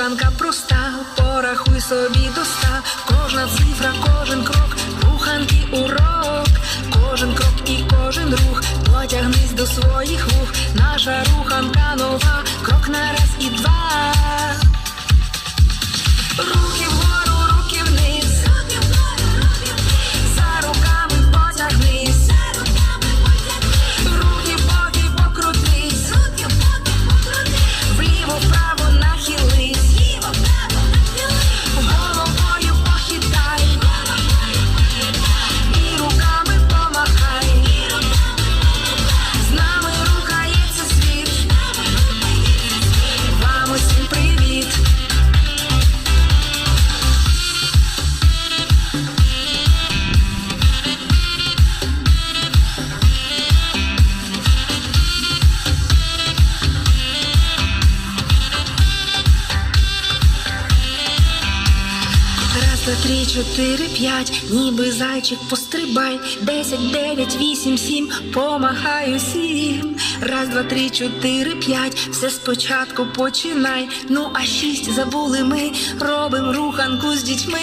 Руханка проста, порахуй собі до ста. Кожна цифра, кожен крок, руханки Раз, два, три, чотири, п'ять, ніби зайчик пострибай. Десять, дев'ять, вісім, сім, помахай усім. Раз, два, три, чотири, п'ять, все спочатку починай. Ну а шість забули ми, робим руханку з дітьми.